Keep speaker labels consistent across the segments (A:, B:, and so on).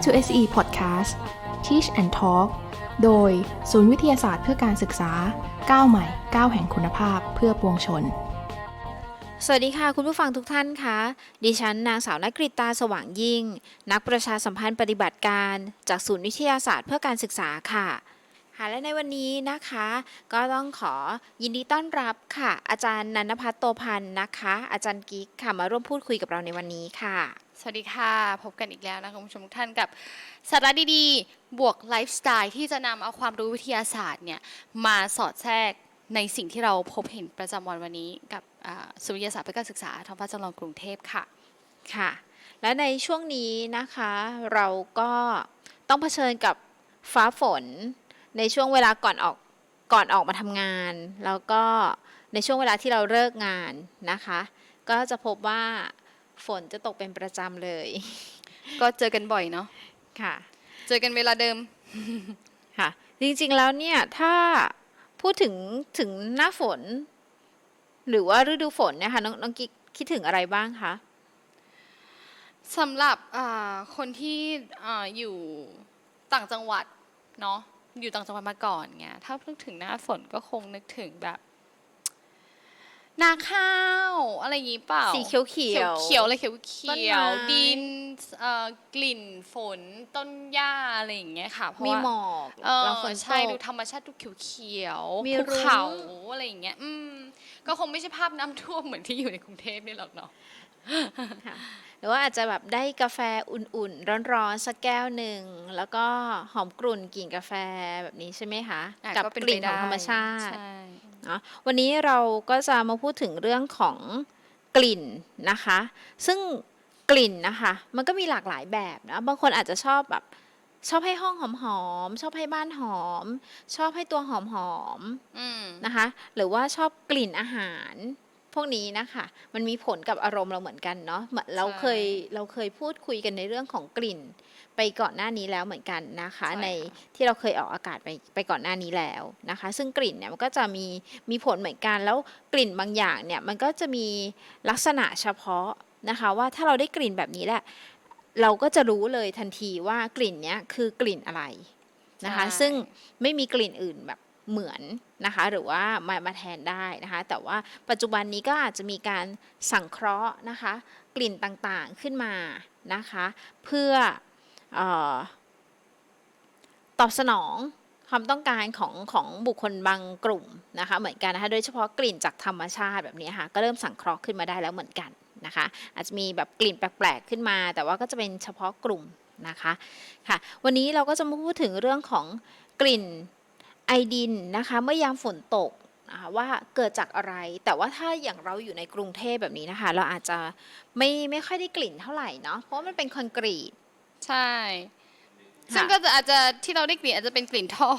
A: Welcome to SE Podcast Teach and Talk โดยศูนย์วิทยาศาสตร์เพื่อการศึกษาก้าวใหม่ก้าวแห่งคุณภาพเพื่อปวงชน
B: สวัสดีค่ะ คุณผู้ฟังทุกท่านคะดิฉันนางสาวนักกริตาสว่างยิ่ง นักประชาสัมพันธ์ปฏิบัติการ จากศูนย์วิทยาศาสตร์เพื่อการศึกษาค่ะค่ะและในวันนี้นะคะก็ต้องขอยินดีต้อนรับค่ะ อาจารย์นันพัฒน์โตพันธ์นะคะ อาจารย์กิ๊กค่ะมาร่วมพูดคุยกับเราในวันนี้ค่ะ
C: สวัสดีค่ะ พบกันอีกแล้วนะคะคุณผู้ชมทุกท่านกับสาระดีๆ บวกไลฟ์สไตล์ที่จะนำเอาความรู้วิทยาศาสตร์เนี่ยมาสอดแทรกในสิ่งที่เราพบเห็นประจำวันวันนี้กับอ่าสุวิยาศาสตร์เพื่อการศึกษาทองฟ้าจำลองกรุงเทพค่ะ
B: ค่ะ และในช่วงนี้นะคะเราก็ต้องเผชิญกับฟ้าฝน ในช่วงเวลาก่อนออกก่อนออกมาทำงาน แล้วก็ในช่วงเวลาที่เราเลิกงานนะคะ ก็จะพบว่า ฝนจะตกเป็นประจำเลย
C: ก็เจอกันบ่อยเนาะ
B: ค่ะ
C: เจอกันเวลาเดิม
B: ค่ะ จริงๆแล้วเนี่ยถ้าพูดถึงถึงหน้าฝน หรือว่าฤดูฝนเนี่ยค่ะน้องน้องกิ๊กคิดถึงอะไรบ้างคะ
C: สำหรับอ่าคนที่อ่าอยู่ต่างจังหวัดเนาะอยู่ต่างจังหวัดมาก่อนไงถ้านึกถึงหน้าฝนก็คงนึกถึงแบบ นาข้าว อะไรอย่างงี้เปล่า
B: สีเขียวเขียว
C: เขียวๆเลยเขียว
B: ต้
C: เขี
B: น
C: ยว
B: ไม้
C: ดินเอ่อกลิ่นฝนต้นหญ้าอะไรอย่างเงี้ยค่ะ เพราะ
B: มี
C: ว่า
B: หมอก
C: เออ
B: แล้วฝน
C: ใช่
B: ต
C: ดู
B: ก
C: ธรรมชาติดูเขียวเขียว
B: มี
C: ภู
B: รุ้ง
C: เขาอะไรอย่างเงี้ยอืมก็คงไม่ใช่ภาพน้ำท่วมเหมือนที่อยู่ในกรุงเทพนี่หรอกเนาะ
B: ค่ะหรือว่าอาจจะแบบได้กาแฟอุ่นๆ ร้อนๆ สักแก้วหนึ่ง แล้วก็หอมกลุ่นกลิ่นกาแฟแบบนี้ใช่ไหมคะ
C: อะ
B: กับ
C: ก็เป็น
B: กลิ่น
C: ไป
B: ของ
C: ได้
B: ธรรมชาติ
C: ใช่
B: เนาะวันนี้เราก็จะมาพูดถึงเรื่องของกลิ่นนะคะ ซึ่งกลิ่นนะคะ มันก็มีหลากหลายแบบนะ บางคนอาจจะชอบแบบชอบให้ห้องหอมๆชอบให้บ้านหอม ชอบให้ตัวหอมๆ
C: อืม
B: นะคะ หรือว่าชอบกลิ่นอาหาร พวกนี้นะคะ มันมีผลกับอารมณ์เราเหมือนกันเนาะเหมือนเราเคยเราเคยพูดคุยกันในเรื่องของกลิ่น ไปก่อนหน้านี้แล้วเหมือนกันนะคะ ในที่เราเคยออกอากาศไปไปก่อนหน้านี้แล้วนะคะ ซึ่งกลิ่นเนี่ยมันก็จะมีมีผลเหมือนกัน แล้วกลิ่นบางอย่างเนี่ยมันก็จะมีลักษณะเฉพาะนะคะ ว่าถ้าเราได้กลิ่นแบบนี้แหละ เราก็จะรู้เลยทันทีว่ากลิ่นเนี้ยคือกลิ่นอะไรนะคะ
C: ใช่
B: ซึ่งไม่มีกลิ่นอื่นแบบเหมือนนะคะ หรือว่ามามาแทนได้นะคะ แต่ว่าปัจจุบันนี้ก็อาจจะมีการสังเคราะห์นะคะ กลิ่นต่างๆขึ้นมานะคะ เพื่อเออ ตอบสนองความต้องการของของบุคคลบางกลุ่มนะคะ เหมือนกันนะคะ โดยเฉพาะกลิ่นจากธรรมชาติแบบนี้ค่ะ ก็เริ่มสังเคราะห์ขึ้นมาได้แล้วเหมือนกันนะคะ อาจจะมีแบบกลิ่นแปลกๆขึ้นมา แต่ว่าก็จะเป็นเฉพาะกลุ่มนะคะค่ะ วันนี้เราก็จะมาพูดถึงเรื่องของกลิ่นไอดินนะคะ เมื่อยามฝนตกนะคะว่าเกิดจากอะไร แต่ว่าถ้าอย่างเราอยู่ในกรุงเทพแบบนี้นะคะ เราอาจจะไม่ไม่ค่อยได้กลิ่นเท่าไหร่เนาะ เพราะมันเป็นคอนกรีต
C: ใช่ ซึ่งก็จะอาจจะที่เราได้กลิ่นอาจจะเป็นกลิ่นท่อ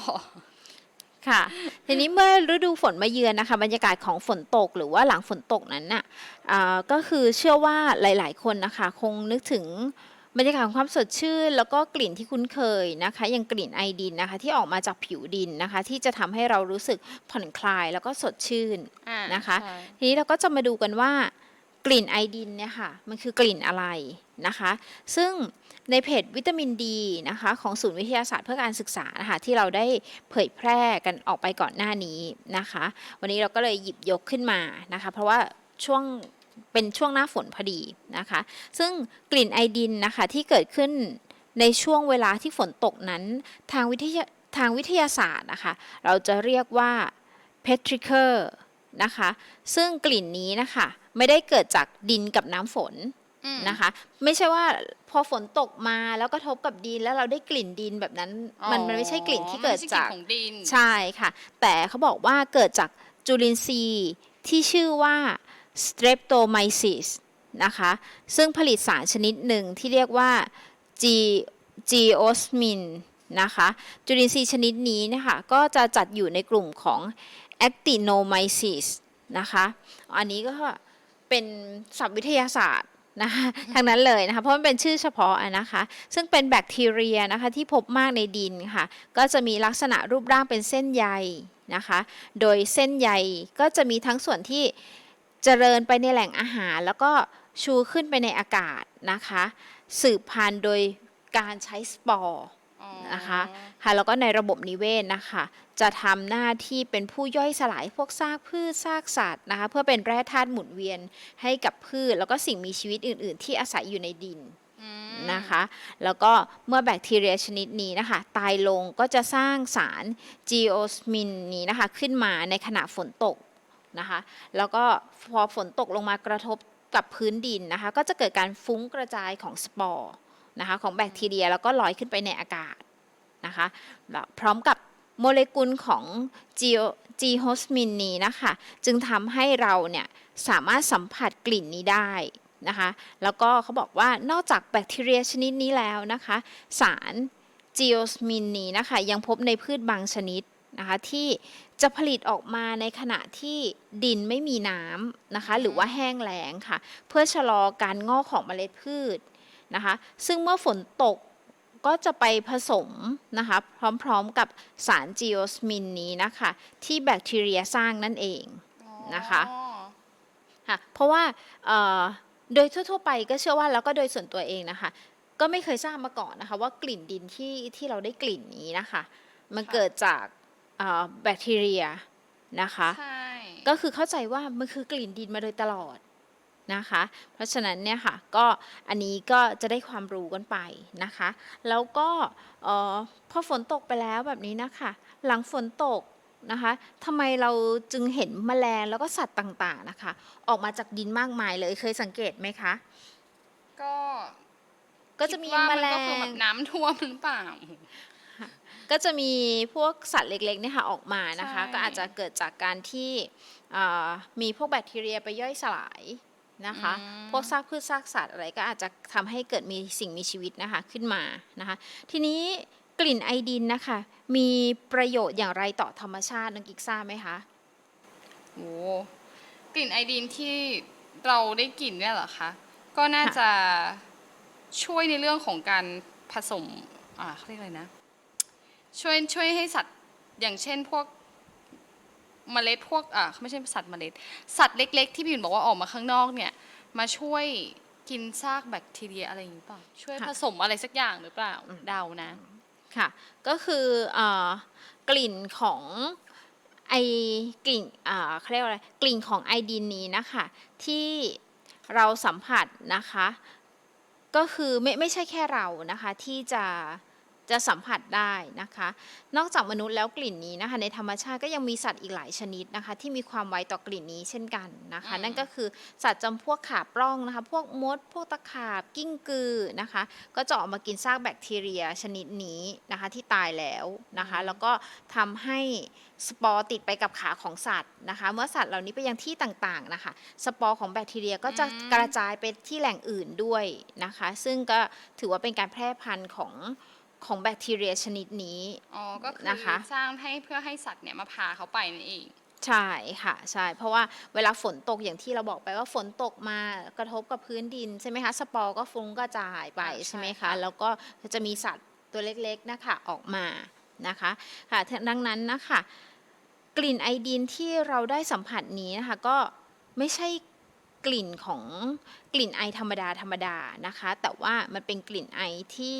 B: ค่ะ ทีนี้เมื่อฤดูฝนมาเยือนนะคะ บรรยากาศของฝนตกหรือว่าหลังฝนตกนั้นน่ะอ่าก็คือเชื่อว่าหลาย ๆ คนนะคะ คงนึกถึงบรรยากาศของความสดชื่น แล้วก็กลิ่นที่คุ้นเคยนะคะ อย่างกลิ่นไอดินนะคะ ที่ออกมาจากผิวดินนะคะ ที่จะทำให้เรารู้สึกผ่อนคลายแล้วก็สดชื่น
C: อ่า
B: นะคะ
C: ใช่
B: ทีนี้เราก็จะมาดูกันว่ากลิ่นไอดินเนี่ยค่ะ มันคือกลิ่นอะไรนะคะ ซึ่ง ในเพจวิตามินดีนะคะของศูนย์วิทยาศาสตร์เพื่อการศึกษานะคะที่เราได้เผยแพร่กันออกไปก่อนหน้านี้นะคะ วันนี้เราก็เลยหยิบยกขึ้นมานะคะ เพราะว่าช่วงเป็นช่วงหน้าฝนพอดีนะคะ ซึ่งกลิ่นไอดินนะคะที่เกิดขึ้นในช่วงเวลาที่ฝนตกนั้นทางวิทยาทางวิทยาศาสตร์นะคะ เราจะเรียกว่า petrichor นะคะ ซึ่งกลิ่นนี้นะคะ ไม่ได้เกิดจากดินกับน้ำฝน นะคะ ไม่ใช่ว่าพอฝนตกมาแล้วก็ทบกับดินแล้วเราได้กลิ่นดินแบบนั้น มันมันไม่ใช่กลิ่นที่เกิด
C: มันไม่ใช่
B: จาก
C: ลิ่นของดิน
B: ใช่ค่ะ แต่เขาบอกว่าเกิดจากจุลินทรีย์ที่ชื่อว่า streptomyces นะคะ ซึ่งผลิตสารชนิดหนึ่งที่เรียกว่า G geosmin นะคะจุลินทรีย์ชนิดนี้เนะคะก็จะจัดอยู่ในกลุ่มของ actinomyces นะคะ อันนี้ก็เป็นศัพท์วิทยาศาสตร์ นะคะทางนั้นเลยนะคะเพราะมันเป็นชื่อเฉพาะนะคะ ซึ่งเป็นแบคทีเรียนะคะที่พบมากในดินค่ะ ก็จะมีลักษณะรูปร่างเป็นเส้นใยนะคะ โดยเส้นใยก็จะมีทั้งส่วนที่เจริญไปในแหล่งอาหาร แล้วก็ชูขึ้นไปในอากาศนะคะ สืบพันธุ์โดยการใช้สปอร์ นะคะค่ะแล้วก็ในระบบนิเวศนะคะ จะทำหน้าที่เป็นผู้ย่อยสลายพวกซากพืชซากสัตว์นะคะ เพื่อเป็นแร่ธาตุหมุนเวียนให้กับพืช แล้วก็สิ่งมีชีวิตอื่น ๆ ที่อาศัยอยู่ในดินนะคะ แล้วก็เมื่อแบคทีเรียชนิดนี้นะคะ ตายลงก็จะสร้างสารจีโอสมินนี้นะคะ ขึ้นมาในขณะฝนตกนะคะ แล้วก็พอฝนตกลงมากระทบกับพื้นดินนะคะ ก็จะเกิดการฟุ้งกระจายของสปอร์ นะคะของแบคทีเรียแล้วก็ลอยขึ้นไปในอากาศนะคะแล้วพร้อมกับโมเลกุลของจีจีโฮสมินนี้นะคะ จึงทำให้เราเนี่ยสามารถสัมผัสกลิ่นนี้ได้นะคะ แล้วก็เขาบอกว่านอกจากแบคทีเรียชนิดนี้แล้วนะคะ สารจีโอสมินนี้นะคะยังพบในพืชบางชนิดนะคะที่จะผลิตออกมาในขณะที่ดินไม่มีน้ำนะคะหรือว่าแห้งแล้งค่ะ เพื่อชะลอการงอกของเมล็ดพืช นะคะ ซึ่งเมื่อฝนตกก็จะไปผสมนะคะพร้อมๆกับสารจีโอสมินนี้นะคะ ที่แบคทีเรียสร้างนั่นเองนะคะ
C: อ๋อ
B: ค่ะเพราะว่าเอ่อโดยทั่วๆไปก็เชื่อว่าแล้วก็โดยส่วนตัวเองนะคะ ก็ไม่เคยทราบมาก่อนนะคะว่ากลิ่นดินที่ที่เราได้กลิ่นนี้นะคะ มันเกิดจากเอ่อแบคทีเรียนะคะ
C: ใช่
B: ก็คือเข้าใจว่ามันคือกลิ่นดินมาโดยตลอด นะคะ เพราะฉะนั้นเนี่ยค่ะก็อันนี้ก็จะได้ความรู้กันไปนะคะ แล้วก็เอ่อพอฝนตกไปแล้วแบบนี้นะคะ หลังฝนตกนะคะทำไมเราจึงเห็นแมลงแล้วก็สัตว์ต่างๆนะคะ ออกมาจากดินมากมายเลยเคยสังเกตไหมคะ
C: ก็
B: ก็จะมี
C: คิดว่า
B: แม
C: น
B: ล
C: ก็คือแบ
B: ง
C: บน้ำท่วมหรือเปล่า
B: ก็จะมีพวกสัตว์เล็กๆเนี่ยค่ะออกมานะคะ
C: ใช่
B: ก็อาจจะเกิดจากการที่เอ่อมีพวกแบคทีเรียไปย่อยสลาย นะคะ
C: อืม
B: พวกซากพืชซากสัตว์อะไรก็อาจจะทำให้เกิดมีสิ่งมีชีวิตนะคะขึ้นมานะคะ ทีนี้กลิ่นไอดินนะคะ มีประโยชน์อย่างไรต่อธรรมชาติน้องกิ๊กทราบไหมคะ
C: โอ้กลิ่นไอดีนที่เราได้กลิ่นเนี่ยเหรอคะ ก็น่า
B: ค่ะ
C: จะช่วยในเรื่องของการผสมอ่าเขาเรียกอะไรนะ ช่วยช่วยให้สัตว์อย่างเช่นพวก เมล็ดพวกอ่าไม่ใช่สัตว์เมล็ด สัตว์เล็ก ๆ ที่พี่หยุนบอกว่าออกมาข้างนอกเนี่ยมาช่วยกินซากแบคทีเรียอะไรอย่างนี้เปล่าช่วยผสมอะไรสักอย่างหรือเปล่าเดานะ
B: ค่ะ ก็คือเอ่อกลิ่นของไอกลิ่นอ่าเขาเรียกว่าอะไรกลิ่นของไอดินนี้นะคะ ที่เราสัมผัสนะคะ ก็คือไม่ไม่ใช่แค่เรานะคะที่จะ จะสัมผัสได้นะคะ นอกจากมนุษย์แล้วกลิ่นนี้นะคะ ในธรรมชาติก็ยังมีสัตว์อีกหลายชนิดนะคะ ที่มีความไวต่อกลิ่นนี้เช่นกันนะคะ
C: อืม
B: นั่นก็คือสัตว์จำพวกขาปล้องนะคะ พวกมด พวกตะขาบกิ้งกือนะคะ ก็จะออกมากินซากแบคทีเรียชนิดนี้นะคะที่ตายแล้วนะคะ แล้วก็ทำให้สปอร์ติดไปกับขาของสัตว์นะคะ เมื่อสัตว์เหล่านี้ไปยังที่ต่างๆนะคะ สปอร์ของแบคทีเรียก็จะ
C: อืม
B: กระจายไปที่แหล่งอื่นด้วยนะคะ ซึ่งก็ถือว่าเป็นการแพร่พันธุ์ของ ของแบคทีเรียชนิดนี้
C: อ๋อ ก็คือ
B: นะคะ
C: สร้างให้เพื่อให้สัตว์เนี่ยมาพาเขาไปนั่นเอง
B: ใช่ค่ะใช่เพราะว่าเวลาฝนตกอย่างที่เราบอกไปว่าฝนตกมากระทบกับพื้นดินใช่ไหมคะสปอร์ก็ฟุ้งกระจายไป
C: อ่าใช่
B: ใช่ไหม
C: ค่ะ
B: คะแล้วก็จะมีสัตว์ตัวเล็กๆนะคะออกมานะคะค่ะดังนั้นนะคะกลิ่นไอดินที่เราได้สัมผัสนี้นะคะก็ไม่ใช่กลิ่นของกลิ่นไอธรรมดาธรรมดานะคะ แต่ว่ามันเป็นกลิ่นไอที่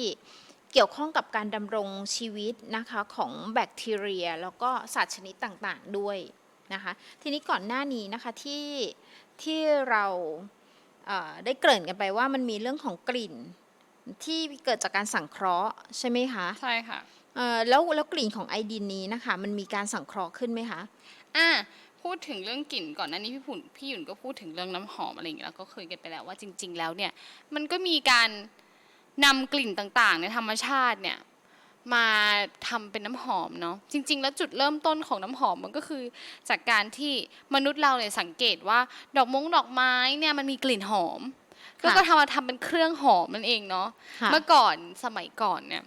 B: เกี่ยวข้องกับการดำรงชีวิตนะคะของแบคทีเรีย แล้วก็สัตว์ชนิดต่างๆด้วยนะคะทีนี้ก่อนหน้านี้นะคะที่ที่เราเอ่อได้เกริ่นกันไปว่ามันมีเรื่องของกลิ่นที่เกิดจากการสังเคราะห์ใช่ไหมคะ
C: ใช่ค่ะ
B: เอ่อแล้วแล้วกลิ่นของไอดินนี้นะคะมันมีการสังเคราะห์ขึ้นไหมคะ
C: อะพูดถึงเรื่องกลิ่นก่อนหน้านี้พี่ผุนพี่หยุ่นก็พูดถึงเรื่องน้ำหอมอะไรอย่างเงี้ยแล้วก็เคยกันไปแล้วว่าจริง ๆ แล้วเนี่ยมันก็มีการ นำกลิ่นต่างๆในธรรมชาติเนี่ยมาทำเป็นน้ำหอมเนาะจริง ๆ แล้วจุดเริ่มต้นของน้ำหอมมันก็คือ จากการที่มนุษย์เราเนี่ยสังเกตว่าดอกมงดอกไม้เนี่ยมันมีกลิ่นหอม
B: ค่ะ
C: แล้วก็ทำมาทำเป็นเครื่องหอมนั่นเองเนาะ
B: ค่ะ
C: เมื่อก่อนสมัยก่อนเนี่ย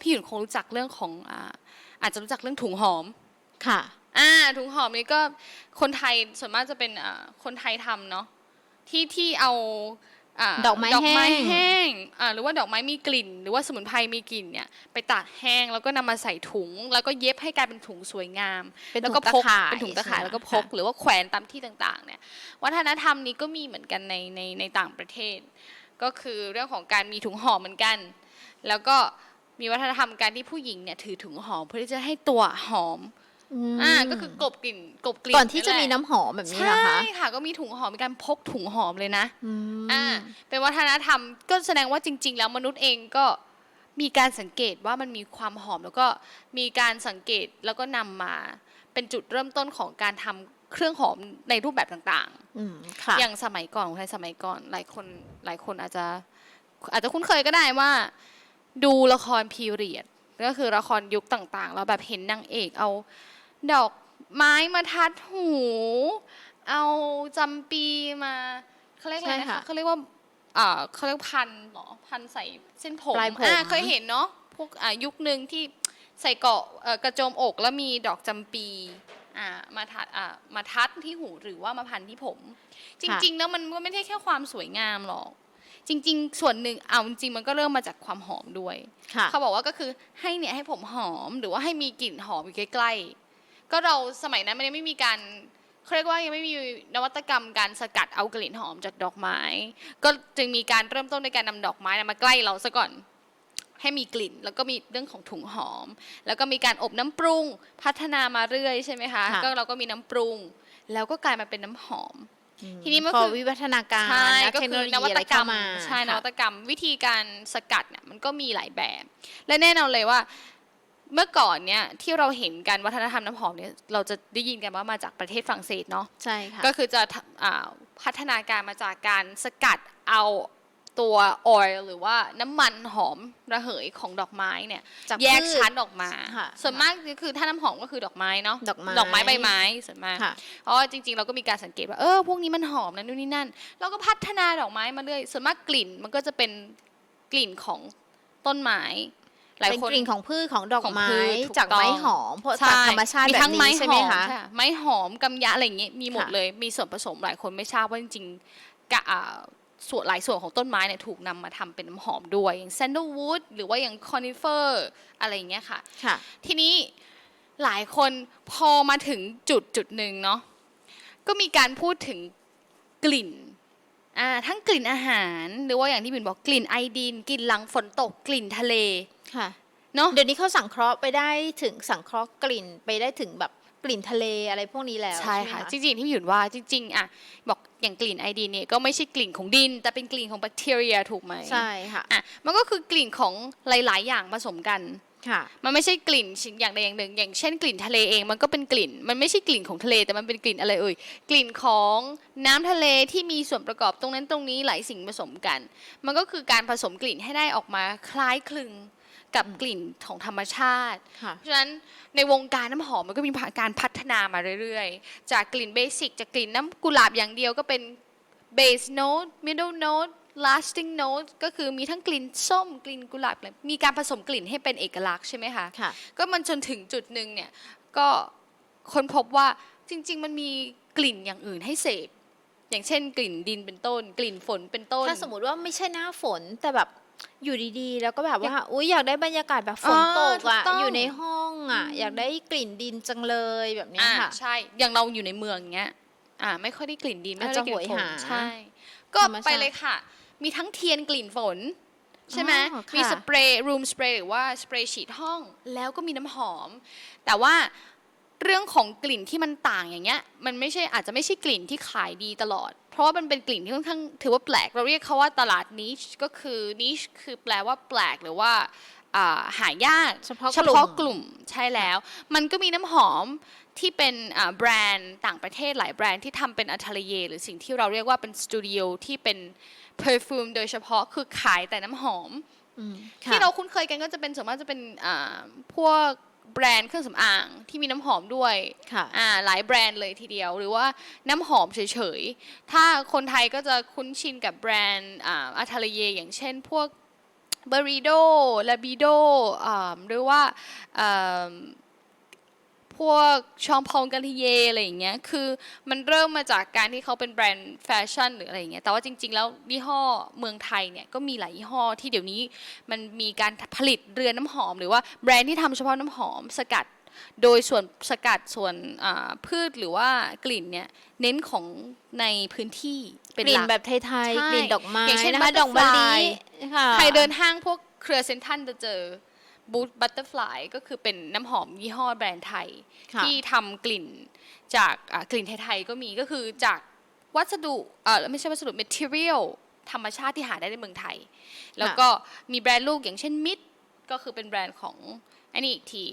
C: พี่หยุ่นคงรู้จักเรื่องของอ่าอาจจะรู้จักเรื่องถุงหอม
B: ค่ะ
C: อ่าถุงหอมนี่ก็คนไทยส่วนมากจะเป็นอ่าคนไทยทำเนาะที่ที่เอาา
B: ดอกไม้
C: ดอกไม้
B: แห้ง
C: แห้งอ่าหรือว่าดอกไม้มีกลิ่น หรือว่าสมุนไพรมีกลิ่นเนี่ยไปตากแห้งแล้วก็นำมาใส่ถุง แล้วก็เย็บให้กลายเป็นถุงสวยงาม
B: เป็น
C: แล้ว
B: ถุ
C: ก็
B: งตะ
C: พก
B: ข่าย
C: เป็นถุงตะข่าย
B: ใช่ไหม
C: แล้วก็พก
B: ค่ะ
C: หรือว่าแขวนตามที่ต่างๆเนี่ยวัฒนธรรมนี้ก็มีเหมือนกันในในในต่างประเทศ ก็คือเรื่องของการมีถุงหอมเหมือนกัน แล้วก็มีวัฒนธรรมการที่ผู้หญิงเนี่ยถือถุงหอมเพื่อที่จะให้ตัวหอม อ่าก็คือกลบกลิ่นกลบกลิ่น
B: ก่อนที่จะมี
C: แหล
B: น้ำหอมแบบนี้เหรอคะ
C: ใช่ค่ะ ก็มีถุงหอมมีการพกถุงหอมเลยนะ
B: อืม
C: อ่าเป็นวัฒนธรรมก็แสดงว่าจริง ๆ แล้วมนุษย์เองก็มีการสังเกตว่ามันมีความหอมแล้วก็มีการสังเกตแล้วก็นำมาเป็นจุดเริ่มต้นของการทำเครื่องหอมในรูปแบบต่าง
B: อืมค่ะ
C: ๆอย่างสมัยก่อนของไทยสมัยก่อนหลายคนหลายคนอาจจะ อาจจะคุ้นเคยก็ได้ว่า ดูละครพีเรียดก็คือละครยุคต่างๆแล้วแบบเห็นนางเอกเอา ดอกไม้มาทัดหู เอาจำปีมาเขาเรียกอะไร
B: ใช่
C: นะ
B: ค่ะ
C: คะเขาเรียกว่าอ่าเขาเรียกพันเหรอพันใส่เส้นผม
B: ปลายผม
C: อ่าเคยเห็นเนาะพวกอ่ายุคหนึ่งที่ใส่เกาะเอ่อกระโจมอกแล้วมีดอกจำปีอ่ามาทัดอ่ามาทัดที่หูหรือว่ามาพันที่ผม จริง ๆ แล้วมันก็ไม่ใช่แค่ความสวยงามหรอก จริง ๆ ส่วนหนึ่งเอาจริงๆมันก็เริ่มมาจากความหอมด้วย
B: ค่ะ
C: เขาบอกว่าก็คือให้เนี่ยให้ผมหอมหรือว่าให้มีกลิ่นหอมอยู่ใกล้ๆ ก็เราสมัยนั้นมันยังไม่มีการเขาเรียกว่ายังไม่มีนวัตกรรมการสกัดเอากลิ่นหอมจากดอกไม้ ก็จึงมีการเริ่มต้นในการนำดอกไม้มาใกล้เราซะก่อนให้มีกลิ่น แล้วก็มีเรื่องของถุงหอม แล้วก็มีการอบน้ำปรุงพัฒนามาเรื่อยใช่ไหมคะ
B: ค่ะ
C: ก็เราก็มีน้ำปรุง แล้วก็กลายมาเป็นน้ำหอม ทีนี้มัน
B: พอ
C: คือ
B: วิวัฒนาการ
C: ใช่
B: และ
C: ก็
B: เทคโน
C: คื
B: โล
C: อ
B: ยี
C: นวั
B: อะ
C: ต
B: ไร
C: กร
B: เข้าร
C: ม
B: มา
C: ใช่น
B: ค่ะ
C: วัตกรรม วิธีการสกัดเนี่ยมันก็มีหลายแบบ และแน่นอนเลยว่า เมื่อก่อนเนี่ยที่เราเห็นกันวัฒนธรรมน้ำหอมเนี่ยเราจะได้ยินกันว่ามาจากประเทศฝรั่งเศสเนาะ
B: ใช่ค่ะ
C: ก็คือจะทำอ่าพัฒนาการมาจากการสกัดเอาตัวออยล์หรือว่าน้ำมันหอมระเหยของดอกไม้เนี่ย
B: จาก
C: แยก
B: พืช
C: ชั้นออกมา
B: ค่ะ
C: ส่วนมากก็คือถ้าน้ำหอมก็คือดอกไม้เนาะ
B: ดอกไม้
C: ดอกไม้ใบไม้ส่วนมาก
B: ค่ะ
C: เพราะว่าจริง ๆ เราก็มีการสังเกตว่าเออพวกนี้มันหอมนะนู่นนี่นั่นเราก็พัฒนาดอกไม้มาเรื่อยส่วนมากกลิ่นมันก็จะเป็นกลิ่นของต้นไม้ หลาย
B: เป็น
C: คน
B: กลิ่นของพืชของดอก
C: ของ
B: ไม้
C: พืชถูก
B: จาก
C: ต้อง
B: ไม้หอมเพราะ
C: ใช่
B: จากธรรมชาติ
C: มี
B: แบบ
C: ทั้งไม้
B: นี้
C: ห
B: ใช่ไหม
C: อม
B: คะ
C: ค่ะไม้หอมกำยะอะไรอย่างเงี้ยมีหมด
B: ค่ะ
C: เลยมีส่วนผสมหลายคนไม่ทราบว่าจริงๆกะอ่าส่วนหลายส่วนของต้นไม้เนี่ยถูกนำมาทำเป็นน้ำหอมด้วย อย่างแซนเดลวูดหรือว่าอย่างคอนิเฟอร์อะไรอย่างเงี้ยค่ะ
B: ค่ะ
C: ทีนี้หลายคนพอมาถึงจุดจุดหนึ่งเนาะก็มีการพูดถึงกลิ่น อ่าทั้งกลิ่นอาหาร หรือว่าอย่างที่บินบอกกลิ่นไอดีนกลิ่นหลังฝนตกกลิ่นทะเล
B: ค่ะ
C: เนาะ
B: เดี๋ยวนี้เขาสังเคราะห์ไปได้ถึงสังเคราะห์กลิ่นไปได้ถึงแบบกลิ่นทะเลอะไรพวกนี้แล้ว
C: ใช่ค่ะจริงๆที่พี่หยุดว่าจริง ๆอะบอกอย่างกลิ่นไอดีนเนี่ยก็ไม่ใช่กลิ่นของดิน แต่เป็นกลิ่นของแบคทีเรียถูกไหม
B: ใช่ค่ะ
C: อะมันก็คือกลิ่นของหลาย ๆ อย่างผสมกัน
B: ค่ะ
C: มันไม่ใช่กลิ่นอย่างใดอย่างหนึ่ง อย่างเช่นกลิ่นทะเลเองมันก็เป็นกลิ่น มันไม่ใช่กลิ่นของทะเลแต่มันเป็นกลิ่นอะไรเอ่ยกลิ่นของน้ำทะเลที่มีส่วนประกอบตรงนั้นตรงนี้หลายสิ่งผสมกัน มันก็คือการผสมกลิ่นให้ได้ออกมาคล้ายคลึงกับกลิ่นของธรรมชาติ
B: ค่ะ
C: เพราะฉะนั้นในวงการน้ำหอมมันก็มีการพัฒนามาเรื่อยๆ จากกลิ่นเบสิกจากกลิ่นน้ำกุหลาบอย่างเดียวก็เป็น base note middle note lasting note ก็คือมีทั้งกลิ่นส้มกลิ่นกุหลาบมีการผสมกลิ่นให้เป็นเอกลักษณ์ใช่ไหมคะ
B: ค่ะ
C: ก็มันจนถึงจุดหนึ่งเนี่ยก็ค้นพบว่าจริง ๆ มันมีกลิ่นอย่างอื่นให้เสพอย่างเช่น กลิ่นดินเป็นต้น กลิ่นฝนเป็นต้น
B: ถ้าสมมติว่าไม่ใช่หน้าฝนแต่แบบอยู่ดีๆ แล้วก็แบบว่าอุ้ยอยากได้บรรยากาศแบบฝนตก
C: ถูก
B: อะ
C: ต้อง
B: อยู่ในห้องอะ อยากได้กลิ่นดินจังเลยแบบเนี้ย
C: อ่า
B: ค่ะ
C: ใช่อย่างเราอยู่ในเมืองอย่างเงี้ย อ่า ไม่ค่อยได้กลิ่นดินไม่ค่อยได้กลิ่นฝ
B: อาจจะโหย
C: น
B: หา
C: ใช่ ก็
B: ธรรมชาติ
C: ไปเลยค่ะ มีทั้งเทียนกลิ่นฝน ใช่ไหม
B: อ๋อค่ะ
C: มีสเปรย์รูมสเปรย์หรือว่าสเปรย์ฉีดห้องแล้วก็มีน้ำหอม แต่ว่าเรื่องของกลิ่นที่มันต่างอย่างเงี้ย มันไม่ใช่อาจจะไม่ใช่กลิ่นที่ขายดีตลอด เพราะว่ามันเป็นกลิ่นที่ค่อนข้างถือว่าแปลก เราเรียกเขาว่าตลาดนิชก็คือนิชคือแปลว่าแปลกหรือว่าอ่าหายาก
B: เฉพาะ
C: เฉพาะกลุ่มใช่แล้ว มันก็มีน้ำหอมที่เป็นอ่าแบรนด์ต่างประเทศหลายแบรนด์ที่ทำเป็นอัท l เยหรือสิ่งที่เราเรียกว่าเป็นสตูดิโอที่เป็น เพอร์ฟูมโดยเฉพาะคือขายแต่น้ำหอม
B: อืม
C: ที่
B: ค่ะ
C: เราคุ้นเคยกันก็จะเป็นส่วนมากจะเป็นอ่าพวกแบรนด์เครื่องสำอางที่มีน้ำหอมด้วย
B: ค่ะ
C: อ่าหลายแบรนด์เลยทีเดียว หรือว่าน้ำหอมเฉยๆ ถ้าคนไทยก็จะคุ้นชินกับแบรนด์อ่าอัท l เยอย่างเช่นพวกเบริโดลาบิโดหรือว่าอ่า พวกชองพองกันทีเยอะไรอย่างเงี้ยคือมันเริ่มมาจากการที่เขาเป็นแบรนด์แฟชั่นหรืออะไรอย่างเงี้ยแต่ว่าจริง ๆ แล้วยี่ห้อเมืองไทยเนี่ยก็มีหลายยี่ห้อที่เดี๋ยวนี้มันมีการผลิตเรือนน้ำหอม หรือว่าแบรนด์ที่ทำเฉพาะน้ำหอมสกัดโดยส่วนสกัดส่วนอ่าพืชหรือว่ากลิ่นเนี่ยเน้นของในพื้นที่เป็น
B: กลิ่
C: ห
B: น
C: ลัก
B: แบบไทย
C: ใช่
B: ๆกลิ่นดอกไม้
C: อย่างเช่น
B: นะคะ
C: butterfly
B: ดอกมะลิค่ะ
C: ใครเดินห้างพวกเครือเซนทรันจะเจอ บูธบัตเตอร์ฟลายก็คือเป็นน้ำหอมยี่ห้อแบรนด์ไทย
B: ค่ะ
C: ที่ทำกลิ่นจากอ่ากลิ่นไทยๆก็มีก็คือจากวัสดุเอ่อไม่ใช่วัสดุ material ธรรมชาติที่หาได้ในเมืองไทย แล้วก็มีแบรนด์ลูกอย่างเช่นมิดก็คือเป็นแบรนด์ของอันนี้อีกที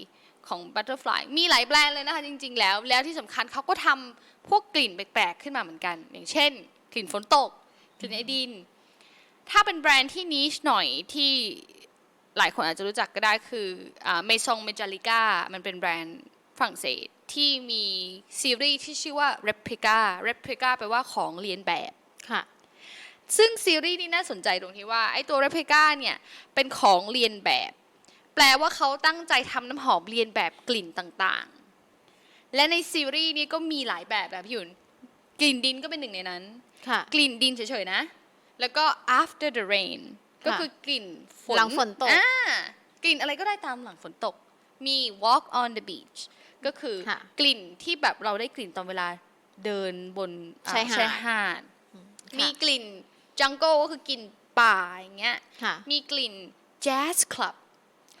C: ของ Butterfly มีหลายแบรนด์เลยนะคะจริง ๆ แล้ว แล้วที่สำคัญเขาก็ทำพวกกลิ่นแปลกๆ ขึ้นมาเหมือนกัน อย่างเช่น กลิ่นฝนตก กลิ่นไอดิน ถ้าเป็นแบรนด์ที่นิชหน่อยที่ หลายคนอาจจะรู้จักก็ได้คือเมซองเมจาลิก้ามันเป็นแบรนด์ฝรั่งเศสที่มีซีรีส์ที่ชื่อว่า Replica Replica แปลว่าของเรียนแบบ
B: ค่ะ
C: ซึ่งซีรีส์นี้น่าสนใจตรงที่ว่าไอ้ตัว Replica เนี่ยเป็นของเรียนแบบ แปลว่าเขาตั้งใจทำน้ำหอมเรียนแบบกลิ่นต่างๆ และในซีรีส์นี้ก็มีหลายแบบแบบพี่หยุนกลิ่นดินก็เป็นหนึ่งในนั้น
B: ค่ะ
C: กลิ่นดินเฉยๆนะ แล้วก็ after the rain
B: ค่ะ
C: ก็คือกลิ่นฝน
B: หลังฝนตก
C: อ่ากลิ่นอะไรก็ได้ตามหลังฝนตก มี walk on the beach ก็คือ
B: ค่ะ
C: กลิ่นที่แบบเราได้กลิ่นตอนเวลาเดินบนอ่
B: ชายหาด
C: ชายหาด
B: ค่ะ
C: มีกลิ่นจัง l e ก็คือกลิ่นป่าอย่างเงี้ย
B: ค่ะ
C: มีกลิ่นแจ๊สคลับ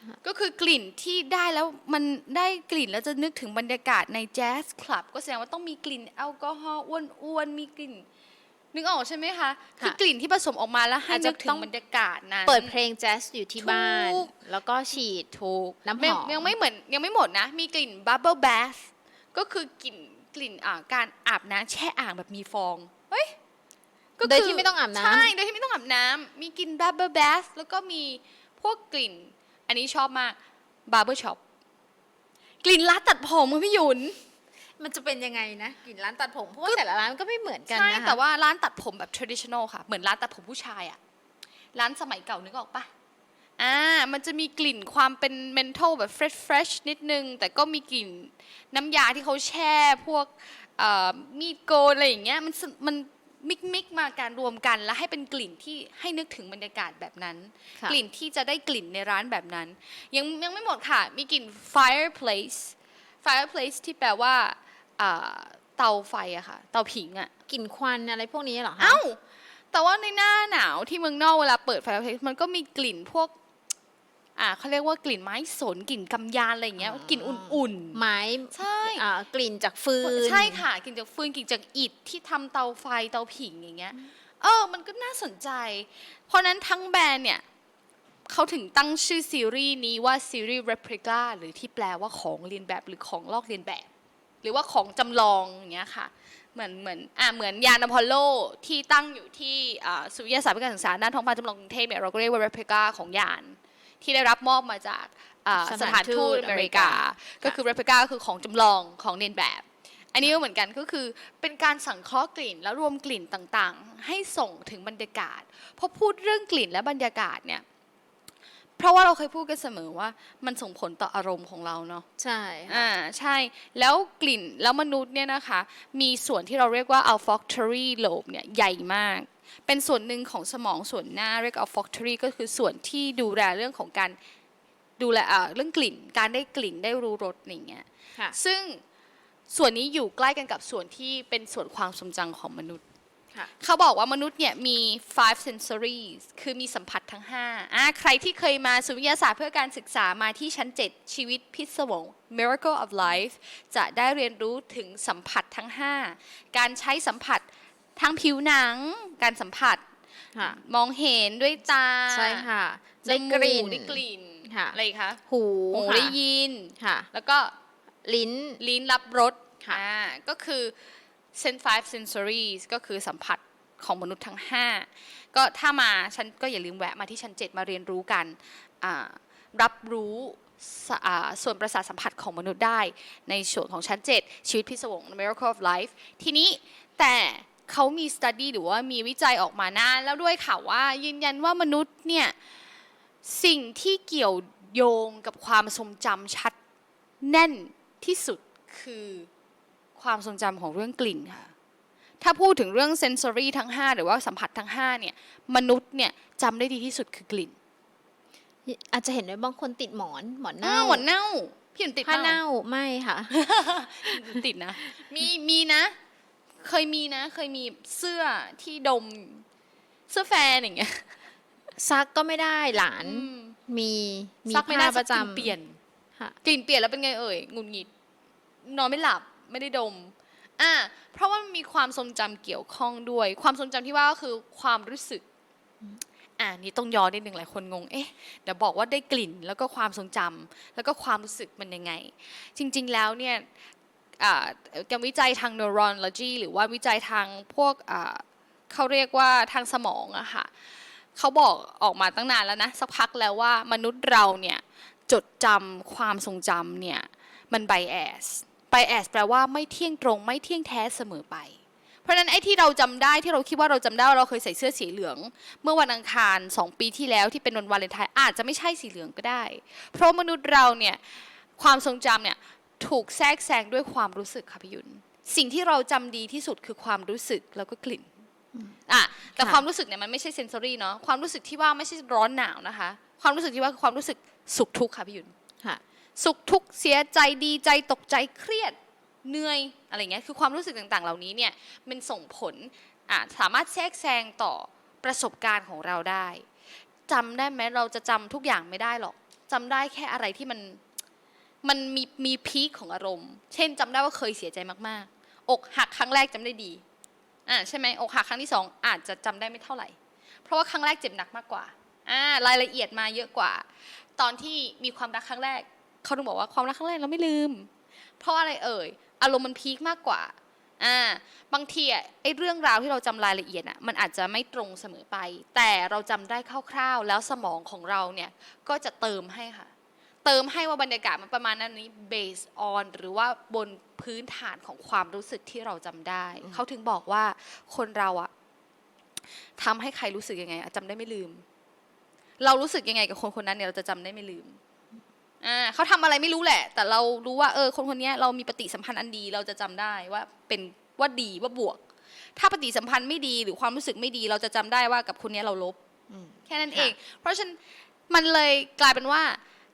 B: ค่ะ
C: ก็คือกลิ่นที่ได้แล้วมันได้กลิ่นแล้วจะนึกถึงบรรยากาศในแจ๊สคลับก็แสดงว่าต้องมีกลิ่นแอลกอฮอล์อ้วนๆมีกลิ่น นึกออกใช่ไหมคะ คือกลิ่นที่ผสมออกมาแล้วให้
B: อาจจะ
C: นึกถึ
B: ต้องง
C: บรรยากาศนั้น
B: เปิดเพลงแจ๊สอยู่ที่บ้าน
C: ถูก
B: แล้วก็ฉีดถูกน้ำห
C: ยัง
B: อม
C: ยังไม่เหมือนยังไม่หมดนะ มีกลิ่นบับเบิล a t h ก็คือกลิ่นกลิ่นอ่าการอาบน้ำแช่อ่างแบบมีฟองเฮ้ยก็
B: โดย
C: คื
B: ที่ไม่ต้องอาบน้ำ
C: ใช่โดยที่ไม่ต้องอาบน้ำมีกลิ่นบับเบิล a t h แล้วก็มีพวกกลิ่น อันนี้ชอบมากบาร์เบอร์ช็อปกลิ่นร้านตัดผมค่ะพี่หยุน
B: มันจะเป็นยังไงนะกลิ่นร้านตัดผมเพราะว่าแต่ละร้านมันก็ไม่เหมือนกัน
C: ใช่
B: นะคะ
C: แต่ว่าร้านตัดผมแบบ traditional ค่ะ เหมือนร้านตัดผมผู้ชายอะร้านสมัยเก่านึกออกปะอ่ามันจะมีกลิ่นความเป็น menthol แบบ fresh fresh นิดนึง แต่ก็มีกลิ่นน้ำยาที่เขาแช่พวกเอ่อมีดโกนอะไรอย่างเงี้ยมันสมันมิกมิกมาการรวมกันแล้วให้เป็นกลิ่นที่ให้นึกถึงบรรยากาศแบบนั้น
B: ค่ะ
C: กลิ่นที่จะได้กลิ่นในร้านแบบนั้น ยังยังไม่หมดค่ะ มีกลิ่น fireplace fireplace ที่แปลว่าอ่า เตาไฟอะค่ะ เตาผิงอะ
B: กลิ่นควันอะไรพวกนี้เหรอคะ
C: เอ้า แต่ว่าในหน้าหนาวที่เมืองนอกเวลาเปิดไฟเพลมันก็มีกลิ่นพวก อ่าเขาเรียกว่ากลิ่นไม้สนกลิ่นกำยานอะไรอย่างเงี้ยกลิ่นอุ่น
B: ไม้
C: ๆใช่
B: อ่ากลิ่นจากฟืน
C: ใช่ค่ะกลิ่นจากฟืนกลิ่นจากอิฐที่ทำเตาไฟเตาผิงอย่างเงี้ย เออ มันก็น่าสนใจ เพราะนั้นทั้งแบรนด์เนี่ยเขาถึงตั้งชื่อซีรีส์นี้ว่าซีรีส์ replica หรือที่แปลว่าของเรียนแบบหรือของลอกเรียนแบบ หรือว่าของจำลองอย่างเงี้ยค่ะเหมือนเหมือนอ่าเหมือนยานอพอลโลที่ตั้งอยู่ที่อ่าศูนย์วิทยาศาสตร์เพื่อการศึกษาด้านท้องฟ้าจำลองกรุงเทพเนี่ยเราก็เรียกว่า replica ของยาน ที่ได้รับมอบมาจากอ่า
B: ส
C: ส
B: ถาน
C: ถานทูต
B: ทูต
C: อเมริกา
B: อเมริกา
C: ก็คือ replica ก็คือของจำลองของเรียนแบบ อันนี้ก็เหมือนกันก็คือเป็นการสังเคราะห์กลิ่นแล้วรวมกลิ่นต่างๆ ให้ส่งถึงบรรยากาศพอพูดเรื่องกลิ่นและบรรยากาศเนี่ย เพราะว่าเราเคยพูดกันเสมอว่า มันส่งผลต่ออารมณ์ของเราเนาะ
B: ใช่ค่ะ
C: อ่าใช่แล้วกลิ่นแล้วมนุษย์เนี่ยนะคะ มีส่วนที่เราเรียกว่า olfactory lobe เนี่ยใหญ่มาก เป็นส่วนหนึ่งของสมองส่วนหน้าเรียก olfactory ก็คือส่วนที่ดูแลเรื่องของการดูแลอ่าเรื่องกลิ่น การได้กลิ่นได้รู้รสอย่างเงี้ย
B: ค่ะ
C: ซึ่งส่วนนี้อยู่ใกล้กันกับส่วนที่เป็นส่วนความทรงจำของมนุษย์
B: ค่ะ
C: เขาบอกว่ามนุษย์เนี่ยมี five sensories คือมีสัมผัสทั้ง5อะใครที่เคยมาศูนย์วิทยาศาสตร์เพื่อการศึกษามาที่ชั้น 7 ชีวิตพิศวง miracle of life จะได้เรียนรู้ถึงสัมผัสทั้ง 5 การใช้สัมผัสทางผิวหนัง การสัมผัส
B: ค่ะ
C: มองเห็นด้วยตา
B: ใช่ค่ะ
C: จ
B: ได้
C: มู
B: กลิ่น
C: ได้กลิ่น
B: ค่ะ
C: อะไรอีกคะ
B: หู
C: หู
B: ค่ะ
C: ได้ยิน
B: ค่ะ
C: แล้วก็
B: ลิ้น
C: ลิ้นรับรส
B: ค่ะ
C: อ่าก็คือ sen five sensories ก็คือสัมผัสของมนุษย์ทั้ง 5 ก็ถ้ามาฉันก็อย่าลืมแวะมาที่ชั้น 7 มาเรียนรู้กันอ่ารับรู้สอ่าส่วนประสาทสัมผัสของมนุษย์ได้ในส่วนของชั้น 7 ชีวิตพิศวง Miracle of Life ทีนี้แต่เขามี study หรือว่ามีวิจัยออกมานานแล้วด้วยค่ะว่ายืนยันว่ามนุษย์เนี่ย สิ่งที่เกี่ยวโยงกับความทรงจำชัดแน่นที่สุดคือ ความทรงจำของเรื่องกลิ่นค่ะ ถ้าพูดถึงเรื่องเซนซอรี่ทั้ง 5 หรือว่าสัมผัสทั้ง5เนี่ยมนุษย์เนี่ยจำได้ดีที่สุดคือกลิ่น
B: อาจจะเห็นว่าบางคนติดหมอนหมอน
C: เน่า
B: เน่า
C: หมดเน่าพี่หนุ่มติด
B: ผ้า
C: ปล่
B: เน่าไม่ค่ะ
C: ติดนะ มีมีนะ เคยมีนะ เคยมีเสื้อที่ดมเสื้อแฟนอย่างเงี้ย
B: ซักก็ไม่ได้หลาน
C: อืม
B: มีมี
C: ซักไม่ได้
B: ผ้าประจ
C: สักกลิ่นเปลี่ยน
B: ค่ะ
C: กลิ่นเปลี่ยนแล้วเป็นไงเอ่ยหงุดหงิดนอนไม่หลับ ไม่ได้ดมอ่าเพราะว่ามันมีความทรงจำเกี่ยวข้องด้วย ความทรงจำที่ว่าก็คือความรู้สึกอ่านี่ต้องย้อนนิดหนึ่งหลายคนงง เอ๊ะ เดี๋ยวบอกว่าได้กลิ่นแล้วก็ความทรงจำแล้วก็ความรู้สึกมันยังไง จริง ๆ แล้วเนี่ยการวิจัยทาง neurology หรือว่าวิจัยทางพวกเขาเรียกว่าทางสมองอะค่ะเขาบอกออกมาตั้งนานแล้วนะสักพักแล้วว่ามนุษย์เราเนี่ยจดจำความทรงจำเนี่ยมันไบแอส ไบแอสแปลว่าไม่เที่ยงตรง ไม่เที่ยงแท้เสมอไป เพราะฉะนั้นไอ้ที่เราจำได้ที่เราคิดว่าเราจำได้ว่าเราเคยใส่เสื้อสีเหลือง เมื่อวันอังคารสองปีที่แล้วที่เป็นวันวาเลนไทน์อาจจะไม่ใช่สีเหลืองก็ได้ เพราะมนุษย์เราเนี่ยความทรงจำเนี่ยถูกแทรกแซงด้วยความรู้สึกค่ะพี่ยุนสิ่งที่เราจำดีที่สุดคือความรู้สึกแล้วก็กลิ่นอะแต่
B: ค่ะ
C: ความรู้สึกเนี่ยมันไม่ใช่เซนซอรี่เนาะความรู้สึกที่ว่าไม่ใช่ร้อนหนาวนะคะ ความรู้สึกที่ว่าคือความรู้สึกสุขทุกข์ค่ะพี่ยุนำ
B: ค่ะ
C: สุขทุกข์เสียใจดีใจตกใจเครียดเหนื่อยอะไรเงี้ยคือความรู้สึกต่างๆ เหล่านี้เนี่ยมันส่งผลสามารถแทรกแซงต่อประสบการณ์ของเราได้จำได้ไหมเราจะจำทุกอย่างไม่ได้หรอกจำได้แค่อะไรที่มันมันมีมีพีคของอารมณ์ เช่นจำได้ว่าเคยเสียใจมากๆ อกหักครั้งแรกจำได้ดีอ่าใช่ไหมอกหักครั้งที่สองอาจจะจำได้ไม่เท่าไหร่ เพราะว่าครั้งแรกเจ็บหนักมากกว่าอ่ารายละเอียดมาเยอะกว่า ตอนที่มีความรักครั้งแรก เขาถึงบอกว่าความรักครั้งแรกเราไม่ลืม เพราะอะไรเอ่ย อารมณ์มันพีคมากกว่าอ่าบางทีอะไอ้เรื่องราวที่เราจำรายละเอียดอะมันอาจจะไม่ตรงเสมอไป แต่เราจำได้คร่าวๆ แล้วสมองของเราเนี่ยก็จะเติมให้ค่ะ เติมให้ว่าบรรยากาศมันประมาณนั้นนี้ based on หรือว่าบนพื้นฐานของความรู้สึกที่เราจำได้ เขาถึงบอกว่าคนเราอะทำให้ใครรู้สึกยังไงอะจำได้ไม่ลืม เรารู้สึกยังไงกับคนคนนั้นเนี่ยเราจะจำได้ไม่ลืม อ่าเขาทำอะไรไม่รู้แหละ แต่เรารู้ว่าเออคนคนเนี้ยเรามีปฏิสัมพันธ์อันดีเราจะจำได้ว่าเป็นว่าดีว่าบวก ถ้าปฏิสัมพันธ์ไม่ดีหรือความรู้สึกไม่ดี เราจะจำได้ว่ากับคนเนี้ยเราลบ
B: อืม
C: แค่นั้น
B: ค่ะ
C: เอง เพราะฉะนั้นมันเลยกลายเป็นว่า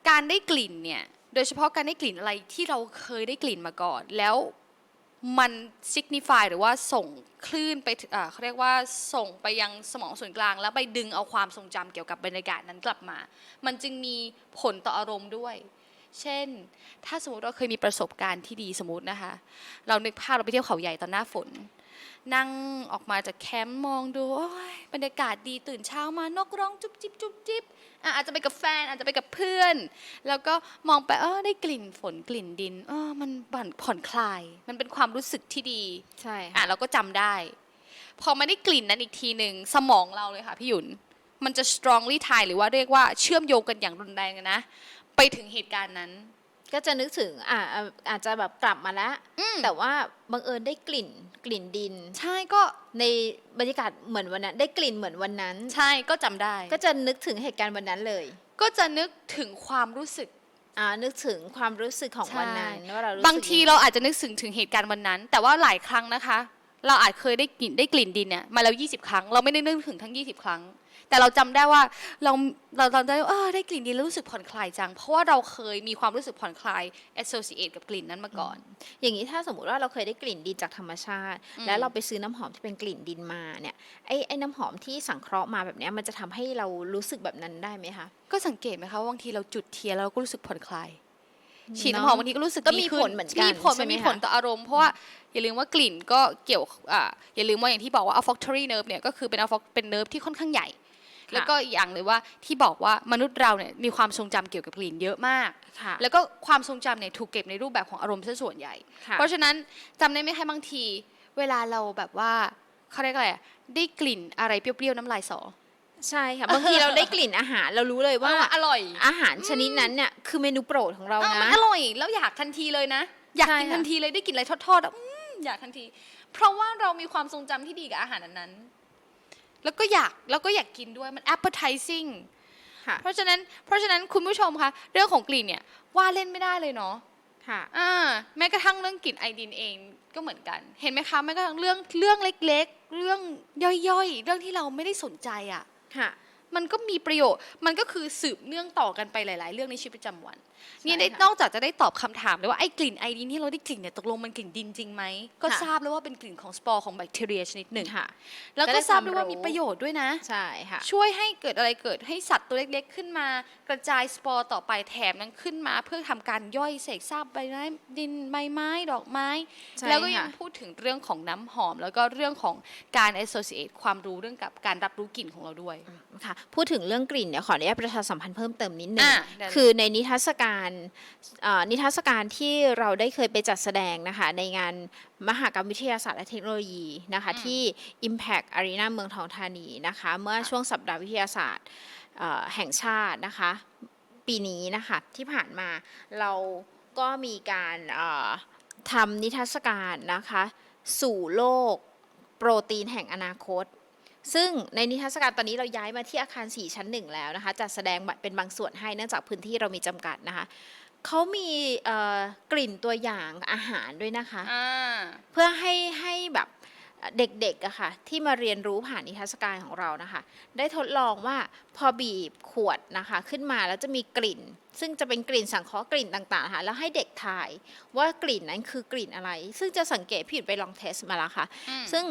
C: การได้กลิ่นเนี่ย โดยเฉพาะการได้กลิ่นอะไรที่เราเคยได้กลิ่นมาก่อน แล้ว มัน signify หรือว่าส่งคลื่นไปเขาเรียกว่าส่งไปยังสมองส่วนกลาง แล้วไปดึงเอาความทรงจำเกี่ยวกับบรรยากาศนั้นกลับมา มันจึงมีผลต่ออารมณ์ด้วย เช่น ถ้าสมมติเราเคยมีประสบการณ์ที่ดีสมมตินะคะ เรานึกภาพเราไปเที่ยวเขาใหญ่ตอนหน้าฝน นั่งออกมาจากแคมป์มองดูโอ้ยบรรยากาศดีตื่นเช้ามานกร้องจุ๊บจิ๊บจุ๊บจิ๊บอะอาจจะไปกับแฟนอาจจะไปกับเพื่อน แล้วก็มองไปเออได้กลิ่นฝนกลิ่นดินเออมันบั่นผ่อนคลาย มันเป็นความรู้สึกที่ดี
B: ใช่
C: อะ
B: ค่ะ
C: เราก็จำได้ พอมาได้กลิ่นนั้นอีกทีหนึ่งสมองเราเลยค่ะพี่หยุนมันจะ strongly tie หรือว่าเรียกว่าเชื่อมโยงกันอย่างรุนแรงเลยนะ ไปถึงเหตุการณ์นั้น
B: ก็จะนึกถึงอ่าอ่าอาจจะแบบกลับมาแล้ว
C: อืม
B: แต่ว่าบังเอิญได้กลิ่นกลิ่นดิน
C: ใช่ก็
B: ในบรรยากาศเหมือนวันนั้น ได้กลิ่นเหมือนวันนั้น
C: ใช่ก็จำได้
B: ก็จะนึกถึงเหตุการณ์วันนั้นเลย
C: ก็จะนึกถึงความรู้สึก
B: อ่านึกถึงความรู้สึกของ
C: ใช่
B: วันนั้นว่าเรารู้
C: บาง
B: สึก
C: ที
B: ยังไง
C: เราอาจจะนึกถึงถึงเหตุการณ์วันนั้น แต่ว่าหลายครั้งนะคะ เราอาจเคยได้กลิ่นได้กลิ่นดินเนี่ยมาแล้ว 20 ครั้ง เราไม่ได้นึกถึงทั้ง 20 ครั้ง แต่เราจำได้ว่าเราเราจำได้ว่าเออได้กลิ่นดินแล้วรู้สึกผ่อนคลายจัง เพราะว่าเราเคยมีความรู้สึกผ่อนคลาย associate กับกลิ่นนั้นมาก่อน
B: อย่างนี้ถ้าสมมติว่าเราเคยได้กลิ่นดินจากธรรมชาติ
C: อืม
B: แล้วเราไปซื้อน้ำหอมที่เป็นกลิ่นดินมาเนี่ยไอ้ไอ้น้ำหอมที่สังเคราะห์มาแบบเนี้ยมันจะทำให้เรารู้สึกแบบนั้นได้ไหมคะ
C: ก็สังเกตไหมคะว่าบางทีเราจุดเทียนแล้วเราก็รู้สึกผ่อนคลายฉีด
B: เนอะ
C: น้ำหอมบางทีก็รู้สึก
B: ก็
C: ดี
B: มี
C: ขึ้
B: ผลเหมือนกัน
C: มีผล
B: ใช่
C: มัน
B: ไหม
C: มี
B: คะ
C: ผลต่ออารมณ์เพราะว่าอย่าลืมว่ากลิ่นก็เกี่ยวอ่าอย่าลืมว่าอย่างที่บอกว่า olfactory nerve เนี่ยก็คือเป็น olfac เป็นเนิร์ฟที่ค่อนข้างใหญ่ แล้วก็อีกอย่างเลยว่าที่บอกว่ามนุษย์เราเนี่ยมีความทรงจำเกี่ยวกับกลิ่นเยอะมาก
B: ค่ะ
C: แล้วก็ความทรงจำเนี่ยถูกเก็บในรูปแบบของอารมณ์ซะส่วนใหญ่
B: ค่ะ
C: เพราะฉะนั้นจำได้ไหมคะบางที เวลาเราแบบว่าเขาเรียกอะไรอะได้กลิ่นอะไรเปรี้ยวๆน้ำลายสอ
B: ใช่ค่ะบางทีเราได้กลิ่นอาหารเรารู้เลยว่า
C: ว่าอร่อย
B: อาหารชนิดนั้นเนี่ยคือเมนูโปรดของเรา
C: เออ
B: นะ
C: มันอร่อยแล้วอยากทันทีเลยนะ อยากกิน
B: ใช่ค่ะ
C: ทันทีเลยได้กลินอะไรทอดๆอะอืมอยากทันที เพราะว่าเรามีความทรงจำที่ดีกับอาหารนั้นๆ แล้วก็อยากแล้วก็อยากกินด้วยมัน appetizing
B: ค่ะ
C: เพราะฉะนั้นเพราะฉะนั้นคุณผู้ชมคะเรื่องของกลิ่นเนี่ยว่าเล่นไม่ได้เลยเนาะ
B: ค่ะ
C: อ่าแม้กระทั่งเรื่องกลิ่นไอดินเองก็เหมือนกัน เห็นไหมคะแม้กระทั่งเรื่องเรื่องเล็ก ๆ เรื่องย่อยๆ เรื่องที่เราไม่ได้สนใจอะ
B: ค่ะ
C: มันก็มีประโยชน์มันก็คือสืบเนื่องต่อกันไปหลาย ๆ เรื่องในชีวิตประจำวันนี่ได้
B: ค่ะ
C: นอกจากจะได้ตอบคำถามเลยว่าไอ้กลิ่นไอดีนที่เราได้กลิ่นเนี่ยตกลงมันกลิ่นดินจริงไหมก็
B: ค่ะ
C: ทราบแล้วว่าเป็นกลิ่นของสปอร์ของแบคทีเรียชนิดหนึ่ง
B: ค่ะ
C: แล้ว
B: ก็
C: ก็
B: ได้
C: ทราบด้วย
B: ความ
C: ว่า
B: รู้
C: มีประโยชน์ด้วยนะ
B: ใช่ค่ะ
C: ช่วยให้เกิดอะไรเกิดให้สัตว์ตัวเล็กๆ ขึ้นมา กระจายสปอร์ต่อไปแถมนั้นขึ้นมา เพื่อทำการย่อยเศษซากใบไม้ดินใบไม้ดอกไม้
B: ใช่
C: แล้วก็ยัง
B: ค่ะ
C: พูดถึงเรื่องของน้ำหอม แล้วก็เรื่องของการ associate ความรู้เรื่องกับการรับรู้กลิ่นของเราด้วย
B: ค่ะพูดถึงเรื่องกลิ่นเนี่ยขออนุญาตประชาสัมพันธ์เพิ่มเติมนิดนึง
C: อะได้เลย
B: คือในนิทรรศการเอ่อนิทรรศการที่เราได้เคยไปจัดแสดงนะคะในงานมหกรรมวิทยาศาสตร์และเทคโนโลยีนะคะที่ Impact Arena เมืองทองธานีนะคะเมื่อช่วงสัปดาห์วิทยาศาสตร์เอ่อแห่งชาตินะคะปีนี้นะคะที่ผ่านมาเราก็มีการเอ่อทำนิทรรศการนะคะสู่โลกโปรตีนแห่งอนาคต ซึ่งในนิทรรศการตอนนี้เราย้ายมาที่อาคาร 4 ชั้นหนึ่งแล้วนะคะจัดแสดงเป็นบางส่วนให้เนื่องจากพื้นที่เรามีจำกัดนะคะเขามีเอ่อกลิ่นตัวอย่างอาหารด้วยนะคะ
C: อ่า
B: เพื่อให้ให้แบบเด็กๆอะค่ะที่มาเรียนรู้ผ่านนิทรรศการของเรานะคะ ได้ทดลองว่าพอบีบขวดนะคะขึ้นมาแล้วจะมีกลิ่น ซึ่งจะเป็นกลิ่นสังเคราะห์กลิ่นต่างๆนะคะแล้วให้เด็กทายว่ากลิ่นนั้นคือกลิ่นอะไร ซึ่งจะสังเกตพี่หยุดไปลองเทสมาแล้วค่ะ
C: อืม
B: ซึ่ง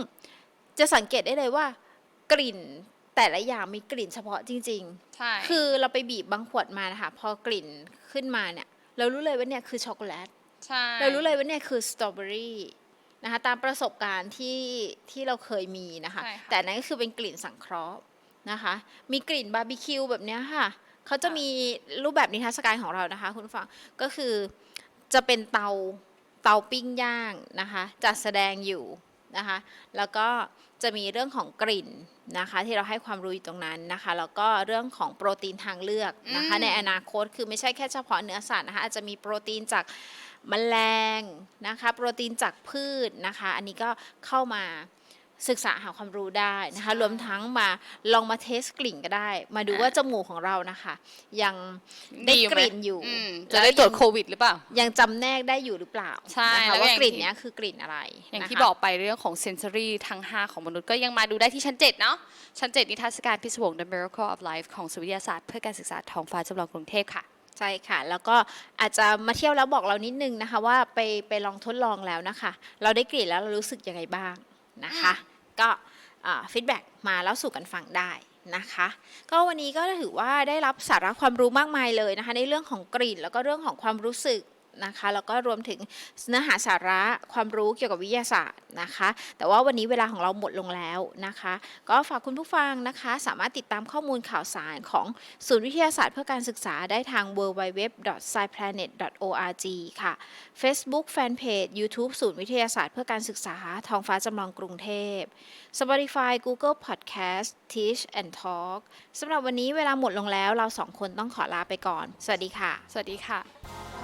B: จะสังเกตได้เลยว่า กลิ่นแต่ละอย่างมีกลิ่นเฉพาะจริง
C: ใช่
B: ๆคือเราไปบีบบางขวดมานะคะพอกลิ่นขึ้นมาเนี่ย เรารู้เลยว่าเนี่ยคือช็อกโกแลต
C: ใช่
B: เรารู้เลยว่าเนี่ยคือสตรอเบอรี่นะคะตามประสบการณ์ที่ที่เราเคยมีนะคะ
C: ใช่ค่ะ
B: แต่อันนั้นก็คือเป็นกลิ่นสังเคราะห์นะคะ มีกลิ่นบาร์บีคิวแบบเนี้ยค่ะเขาจะมีรูปแบบนิทรรศการของเรานะคะ คุณผู้ฟังก็คือจะเป็นเตาเตาปิ้งย่างนะคะ จัดแสดงอยู่ นะคะ แล้วก็จะมีเรื่องของกลิ่นนะคะที่เราให้ความรู้อยู่ตรงนั้นนะคะ แล้วก็เรื่องของโปรตีนทางเลือกนะคะ
C: อืม
B: ในอนาคตคือไม่ใช่แค่เฉพาะเนื้อสัตว์นะคะอาจจะมีโปรตีนจากแมลงนะคะ โปรตีนจากพืชนะคะ อันนี้ก็เข้ามา ศึกษาหาความรู้ได้นะคะ รวมทั้งมาลองมาเทสกลิ่นก็ได้ มาดูว่าจมูกของเรานะคะ ยังได้
C: ดีไหม
B: กลิ่นอยู่
C: อืมจะได้ตรวจโควิดหรือเปล่า
B: ยังจำแนกได้อยู่หรือเปล่า
C: ใช่
B: นะ
C: แล้
B: คะ
C: วก็
B: ว่า
C: อย่าง
B: กลิ่น
C: ที่
B: เนี้ยคือกลิ่นอะไร
C: อย่าง
B: นะคะ
C: ที่บอกไปเรื่องของ sensory ทั้ง 5 ของมนุษย์ก็ยังมาดูได้ที่ชั้น 7 เนาะชั้น 7 นิทรรศการพิศวง The Miracle of Life ของศูนย์วิทยาศาสตร์เพื่อการศึกษาท้องฟ้าจำลองกรุงเทพค่ะ
B: ใช่ค่ะ แล้วก็อาจจะมาเที่ยวแล้วบอกเรานิดนึงนะคะ ว่าไปไปลองทดลองแล้วนะคะ เราได้กลิ่นแล้วเรารู้สึกยังไงบ้าง นะคะ ก็ฟีดแบ็กมาแล้วสู่กันฟังได้นะคะ ก็วันนี้ก็ถือว่าได้รับสาระความรู้มากมายเลยนะคะ ในเรื่องของกลิ่นแล้วก็เรื่องของความรู้สึก นะคะแล้วก็รวมถึงเนื้อหาสาระความรู้เกี่ยวกับวิทยาศาสตร์นะคะ แต่ว่าวันนี้เวลาของเราหมดลงแล้วนะคะ ก็ฝากคุณผู้ฟังนะคะ สามารถติดตามข้อมูลข่าวสารของศูนย์วิทยาศาสตร์เพื่อการศึกษาได้ทาง www.sciplanet.org ค่ะ Facebook Fanpage YouTube ศูนย์วิทยาศาสตร์เพื่อการศึกษาทองฟ้าจำลองกรุงเทพ Spotify Google Podcast Teach and Talk สำหรับวันนี้เวลาหมดลงแล้วเราสองคนต้องขอลาไปก่อน สวัสดีค่ะ
C: สวัสดีค่ะ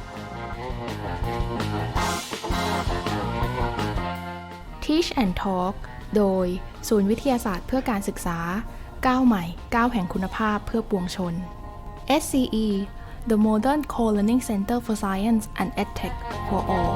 A: Teach and Talk โดย ศูนย์วิทยาศาสตร์เพื่อการศึกษา ก้าวใหม่ก้าวแห่งคุณภาพเพื่อปวงชน SCE The Modern Co-Learning Center for Science and EdTech for All